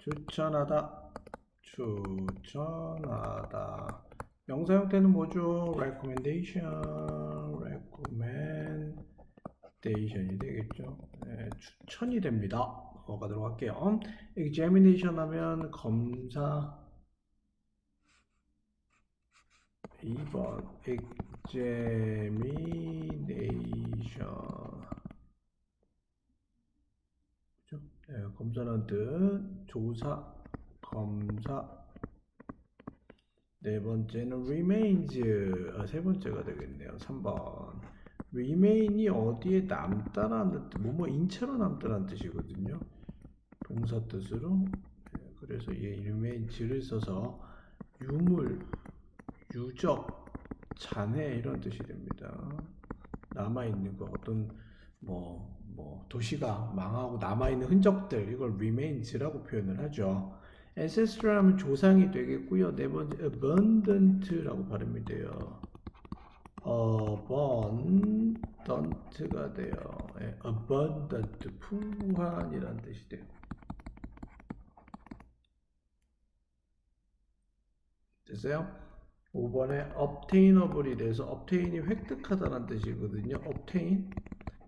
추천하다 추천하다 명사 형태는 뭐죠? recommendation recommendation이 되겠죠 네, 추천이 됩니다 넘어가도록 할게요 examination 하면 검사 2번 examination 그죠? 네, 검사라는 뜻. 조사 검사. 네 번째는 remains. 아, 세 번째가 되겠네요. 3번. remain이 어디에 남다라는 뜻 뭐뭐 인체로 남다라는 뜻이거든요. 동사 뜻으로. 네, 그래서 얘 remains를 써서 유물 유적, 잔해 이런 뜻이 됩니다. 남아 있는 거 어떤 뭐, 뭐 도시가 망하고 남아 있는 흔적들 이걸 remains라고 표현을 하죠. ancestral 하면 조상이 되겠고요. 네 번째 abundant라고 발음이 돼요. abundant가 돼요. 예, abundant 풍부한이라는 뜻이 돼요. 됐어요? 5번에 obtainable이 돼서 obtain이 획득하다라는 뜻이거든요. obtain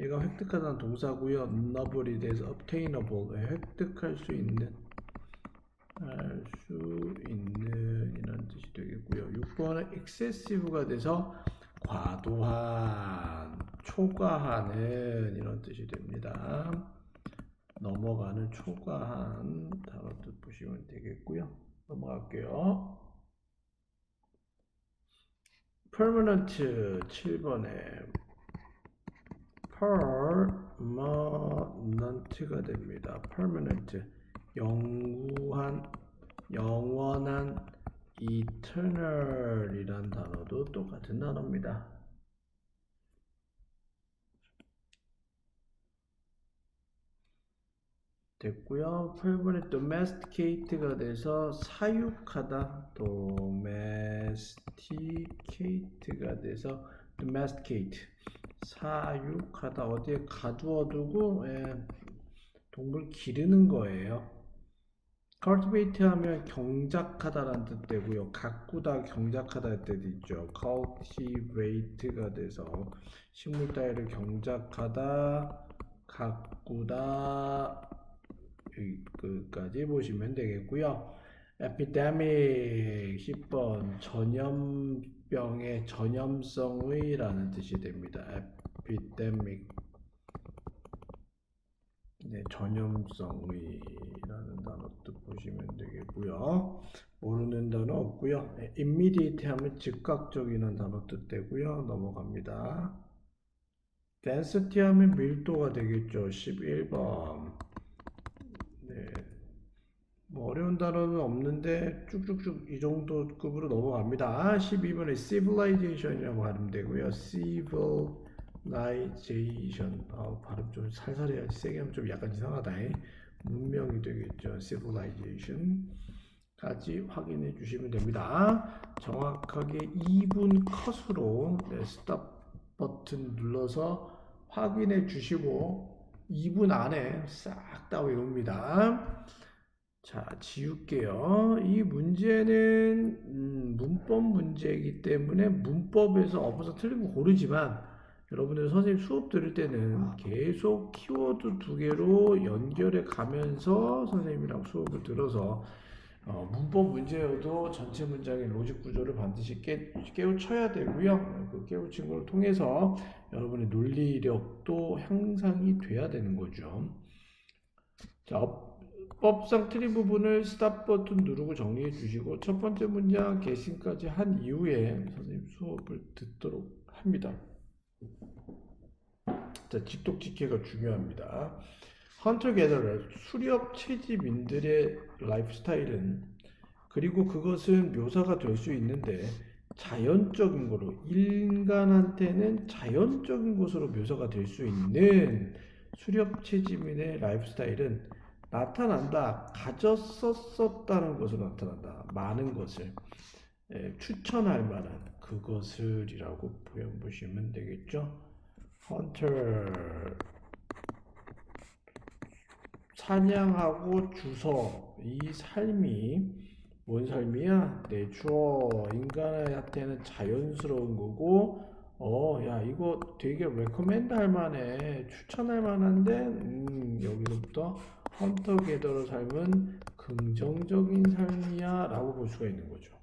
얘가 획득하다는 동사고요. nable이 돼서 obtainable 예, 획득할 수 있는 할 수 있는 이라는 뜻이 되겠고요. 6번은 excessive가 돼서 과도한, 초과하는 이런 뜻이 됩니다. 넘어가는 초과한 단어 뜻 보시면 되겠고요. 넘어갈게요. permanent 7번에 permanent가 됩니다. permanent 영구한 영원한 eternal이란 단어도 똑같은 단어입니다. 됐고요. 8번에 domesticate가 돼서 사육하다 domesticate가 돼서 domesticate 사육하다 어디에 가두어 두고 예, 동물 기르는 거예요. cultivate 하면 경작하다라는 뜻 되고요. 가꾸다 경작하다 뜻 있죠. cultivate가 돼서 식물 따위를 경작하다 가꾸다 여기까지 보시면 되겠고요. epidemic 10번 전염 병의 전염성의라는 뜻이 됩니다. epidemic 네, 전염성의라는 단어 뜻 보시면 되겠고요. 모르는 단어 없고요. 네, immediate 하면 즉각적이라는 단어 뜻 되고요. 넘어갑니다. density 하면 밀도가 되겠죠. 11번 네. 뭐 어려운 단어는 없는데 쭉쭉쭉 이 정도 급으로 넘어갑니다. 12번에 civilization이라고 발음 되고요. civilization. 아, 발음 좀 살살 해야지. 세게 하면 좀 약간 이상하다. 문명이 되겠죠. civilization. 까지 확인해 주시면 됩니다. 정확하게 2분 컷으로 네, 스탑 버튼 눌러서 확인해 주시고 2분 안에 싹 다 외웁니다. 자, 지울게요. 이 문제는 음, 문법 문제이기 때문에 문법에서 틀린 거 고르지만 여러분들 선생님 수업 들을 때는 계속 키워드 두 개로 연결해 가면서 선생님이랑 수업을 들어서 어, 문법 문제여도 전체 문장의 로직 구조를 반드시 깨, 깨우쳐야 되고요. 그 깨우친 걸 통해서 여러분의 논리력도 향상이 돼야 되는 거죠. 자, 법상 틀린 부분을 스탑 버튼 누르고 정리해 주시고 첫 번째 문장 개심까지 한 이후에 선생님 수업을 듣도록 합니다. 자, 직독직해가 중요합니다. 헌터 게더러 수렵 채집인들의 라이프 스타일은 그리고 그것은 묘사가 될 수 있는데 자연적인 거로 인간한테는 자연적인 것으로 묘사가 될 수 있는 수렵 채집인의 라이프 스타일은 나타난다 가졌었었다는 것으로 나타난다 많은 것을 예, 추천할 만한 그것을이라고 표현 보시면 되겠죠. 헌터 사냥하고 주서 이 삶이 뭔 삶이야? 내추어 인간한테는 자연스러운 거고 어, 야 이거 되게 레코멘드 할 만해 추천할 만한데 음, 여기서부터 헌터 게더러 삶은 긍정적인 삶이야 라고 볼 수가 있는 거죠.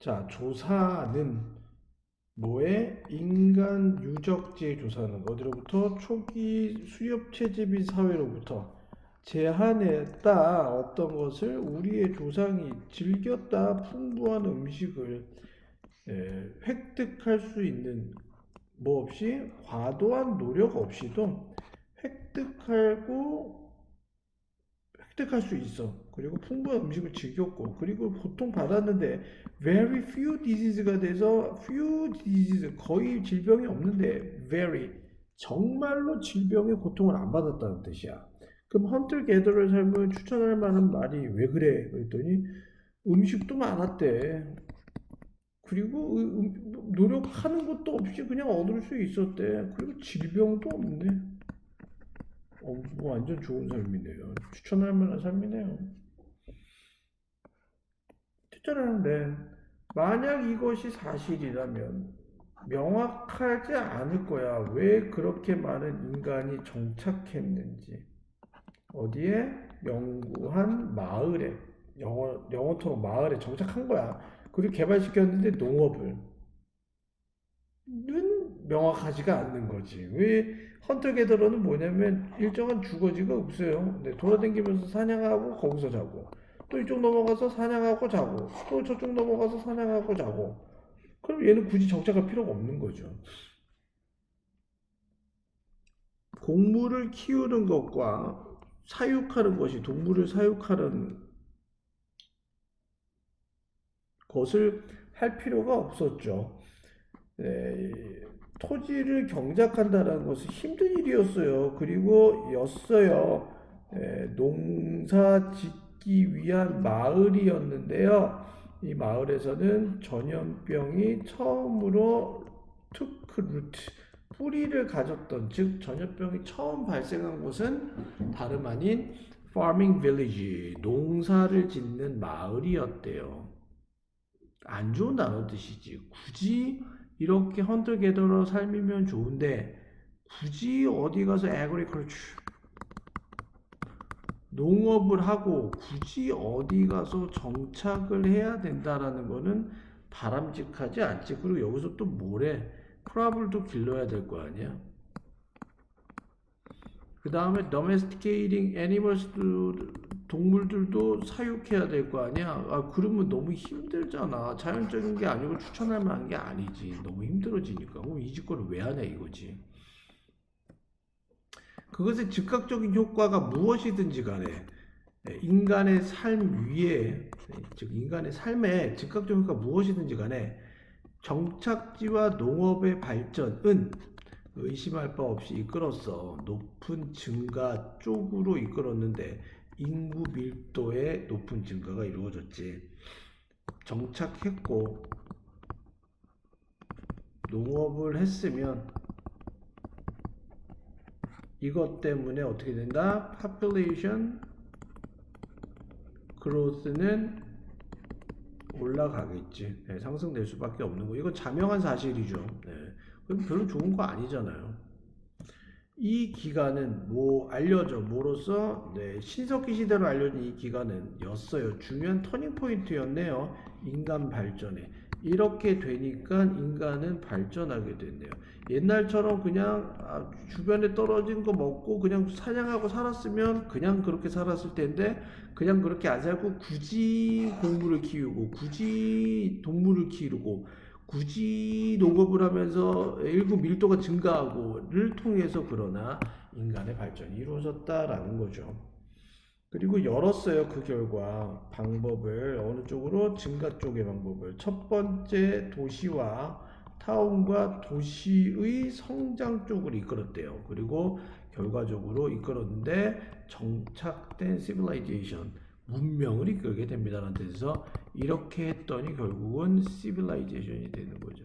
자, 조사는 뭐에? 인간 유적지의 조사는 어디로부터? 초기 수렵 채집인 사회로부터. 제한했다 어떤 것을 우리의 조상이 즐겼다 풍부한 음식을 에, 획득할 수 있는 뭐 없이 과도한 노력 없이도 획득하고 획득할 수 있어. 그리고 풍부한 음식을 즐겼고, 그리고 보통 받았는데, very few disease가 돼서, few disease, 거의 질병이 없는데, very, 정말로 질병의 고통을 안 받았다는 뜻이야. 그럼 헌터 게더의 삶을 추천할 만한 말이 왜 그래? 그랬더니, 음식도 많았대. 그리고 음- 노력하는 것도 없이 그냥 얻을 수 있었대. 그리고 질병도 없네. 어, 뭐 완전 좋은 삶이네요. 추천할 만한 삶이네요. 추천하는데 만약 이것이 사실이라면 명확하지 않을 거야. 왜 그렇게 많은 인간이 정착했는지. 어디에? 영구한 마을에. 영어, 영어토로 마을에 정착한 거야. 그리고 개발시켰는데 농업을. 는 명확하지가 않는 거지. 왜 헌터 게더러는 뭐냐면 일정한 주거지가 없어요. 네, 돌아다니면서 사냥하고 거기서 자고 또 이쪽 넘어가서 사냥하고 자고 또 저쪽 넘어가서 사냥하고 자고 그럼 얘는 굳이 정착할 필요가 없는 거죠. 곡물을 키우는 것과 사육하는 것이 동물을 사육하는 것을 할 필요가 없었죠. 네, 토지를 경작한다는 것은 힘든 일이었어요. 그리고 였어요. 예, 농사 짓기 위한 마을이었는데요. 이 마을에서는 전염병이 처음으로 root, 뿌리를 가졌던, 즉 전염병이 처음 발생한 곳은 다름 아닌 farming village, 농사를 짓는 마을이었대요. 안 좋은 단어 뜻이지. 굳이 이렇게 헌터 게더러 삶이면 좋은데 굳이 어디 가서 agriculture 농업을 하고 굳이 어디 가서 정착을 해야 된다라는 거는 바람직하지 않지. 그리고 여기서 또 뭐래? 크랍을도 길러야 될 거 아니야? 그 다음에 domesticating animals도 동물들도 사육해야 될 거 아니야? 아, 그러면 너무 힘들잖아. 자연적인 게 아니고 추천할 만한 게 아니지. 너무 힘들어지니까. 그럼 이 짓거를 왜 하냐 이거지. 그것의 즉각적인 효과가 무엇이든지 간에 예, 인간의 삶 위에, 즉 인간의 삶에 즉각적인 효과가 무엇이든지 간에 정착지와 농업의 발전은 의심할 바 없이 이끌었어. 높은 증가 쪽으로 이끌었는데 인구 밀도의 높은 증가가 이루어졌지. 정착했고 농업을 했으면 이것 때문에 어떻게 된다? population growth는 올라가겠지. 네, 상승될 수밖에 없는 거. 이건 자명한 사실이죠. 별로 좋은 거 아니잖아요. 이 기간은 뭐 알려져 뭐로서 네, 신석기 시대로 알려진 이 기간은 였어요. 중요한 터닝 포인트였네요. 인간 발전에. 이렇게 되니까 인간은 발전하게 됐네요. 옛날처럼 그냥 아, 주변에 떨어진 거 먹고 그냥 사냥하고 살았으면 그냥 그렇게 살았을 텐데 그냥 그렇게 안 살고 굳이 공물을 키우고 굳이 동물을 키우고 굳이 농업을 하면서 일부 밀도가 증가하고를 통해서 그러나 인간의 발전이 이루어졌다라는 거죠. 그리고 열었어요. 그 결과 방법을 어느 쪽으로 증가 쪽의 방법을 첫 번째 도시와 타운과 도시의 성장 쪽으로 이끌었대요. 그리고 결과적으로 이끌었는데 정착된 시빌라이제이션 문명을 이끌게 됩니다라는 뜻에서 이렇게 했더니 결국은 시빌라이제이션이 되는 거죠.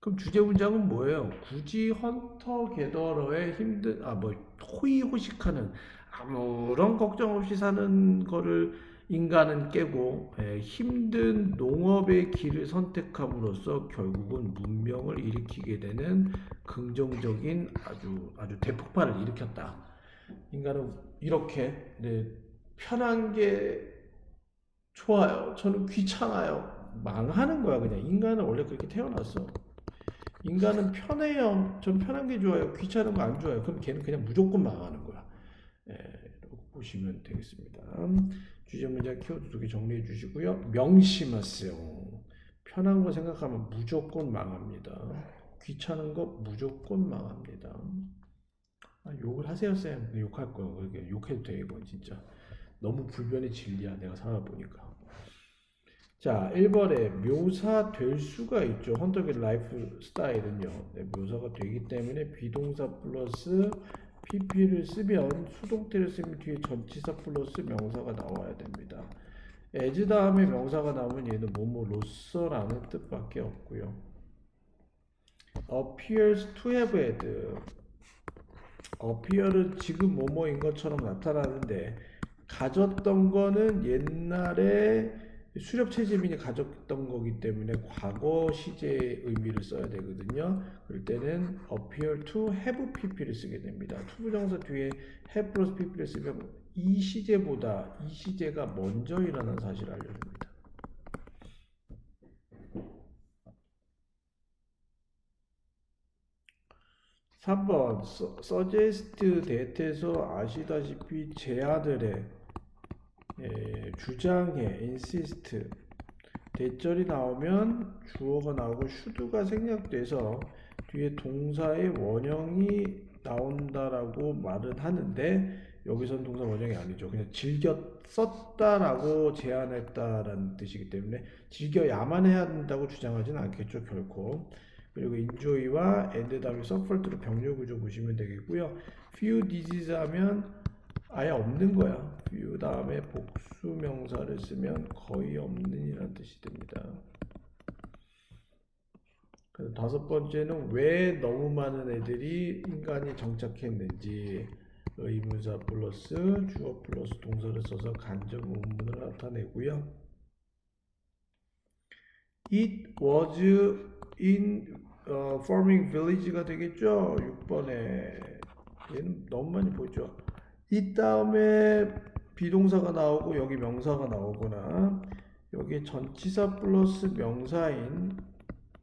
그럼 주제 문장은 뭐예요? 굳이 헌터 게더러의 힘든 아 뭐 호의호식하는 아무런 걱정 없이 사는 거를 인간은 깨고 예, 힘든 농업의 길을 선택함으로써 결국은 문명을 일으키게 되는 긍정적인 아주 아주 대폭발을 일으켰다. 인간은 이렇게 네, 편한 게 좋아요. 저는 귀찮아요. 망하는 거야 그냥 인간은 원래 그렇게 태어났어. 인간은 편해요. 전 편한 게 좋아요. 귀찮은 거 안 좋아요. 그럼 걔는 그냥 무조건 망하는 거야. 예, 보시면 되겠습니다. 주제 문장 키워드 두 개 정리해 주시고요. 명심하세요. 편한 거 생각하면 무조건 망합니다. 귀찮은 거 무조건 망합니다. 아, 욕을 하세요, 쌤. 욕할. 그렇게 욕해도 돼, 이건 진짜. 너무 불변의 진리야, 내가 살아보니까. 자, 1번에 묘사될 수가 있죠. 헌터의 라이프 스타일은요. 네, 묘사가 되기 때문에 비동사 플러스 PP를 쓰면 수동태를 쓰면 뒤에 전치사 플러스 명사가 나와야 됩니다. as 다음에 명사가 나오면 얘는 뭐뭐로서라는 뜻밖에 없고요. appears to have had appear은 지금 뭐뭐인 것처럼 나타나는데 가졌던 거는 옛날에 수렵 체지민이 가졌던 거기 때문에 과거 시제의 의미를 써야 되거든요. 그럴 때는 appear to have pp를 쓰게 됩니다. 투부정사 뒤에 have 플러스 pp를 쓰면 이 시제보다 이 시제가 먼저 일어난 사실을 알려줍니다. 삼번 suggest that에서 아시다시피 제 아들의 예, 주장해, insist 대절이 나오면 주어가 나오고 should가 생략돼서 뒤에 동사의 원형이 나온다라고 말은 하는데 여기선 동사 원형이 아니죠. 그냥 즐겨 썼다라고 제안했다라는 뜻이기 때문에 즐겨야만 해야 된다고 주장하진 않겠죠, 결코. 그리고 enjoy와 and 다음에 suffered로 병렬 구조 보시면 되겠고요. few disease 하면 아예 없는 거야. few 다음에 복수 명사를 쓰면 거의 없는이라는 뜻이 됩니다. 다섯 번째는 왜 너무 많은 애들이 인간이 정착했는지 의문사 플러스 주어 플러스 동사를 써서 간접 의문문을 나타내고요. It was in 어, farming village가 되겠죠. 6번에 얘는 너무 많이 보죠. 이 다음에 비동사가 나오고 여기 명사가 나오거나 여기 전치사 플러스 명사인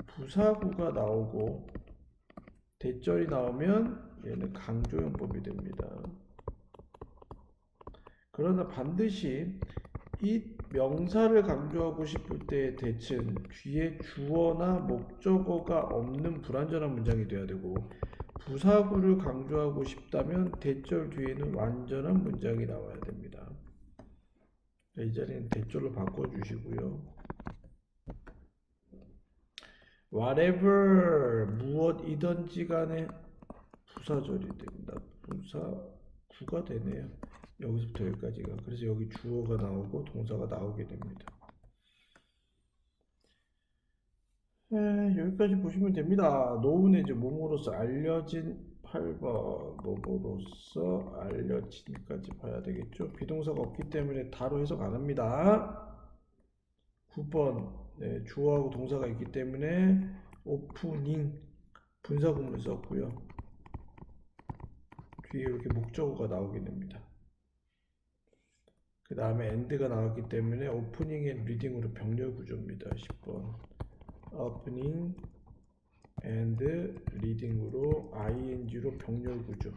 부사구가 나오고 대절이 나오면 얘는 강조용법이 됩니다. 그러나 반드시 이 명사를 강조하고 싶을 때의 대칭 뒤에 주어나 목적어가 없는 불완전한 문장이 돼야 되고 부사구를 강조하고 싶다면 대절 뒤에는 완전한 문장이 나와야 됩니다. 이 자리는 대절로 바꿔주시고요. whatever 무엇이든지 간에 부사절이 됩니다. 부사구가 되네요. 여기서부터 여기까지가. 그래서 여기 주어가 나오고 동사가 나오게 됩니다. 네, 여기까지 보시면 됩니다. 노은의 이제 몸으로서 알려진 8번 몸으로서 알려진까지 봐야 되겠죠. 비동사가 없기 때문에 다로 해석 안 합니다. 9번 네, 주어하고 동사가 있기 때문에 오프닝 분사구문 썼고요. 뒤에 이렇게 목적어가 나오게 됩니다. 그 다음에 엔드가 나왔기 때문에 오프닝 앤 리딩으로 병렬 구조입니다. 10번 opening and reading으로 ing로 병렬 구조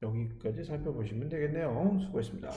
여기까지 살펴보시면 되겠네요. 수고했습니다.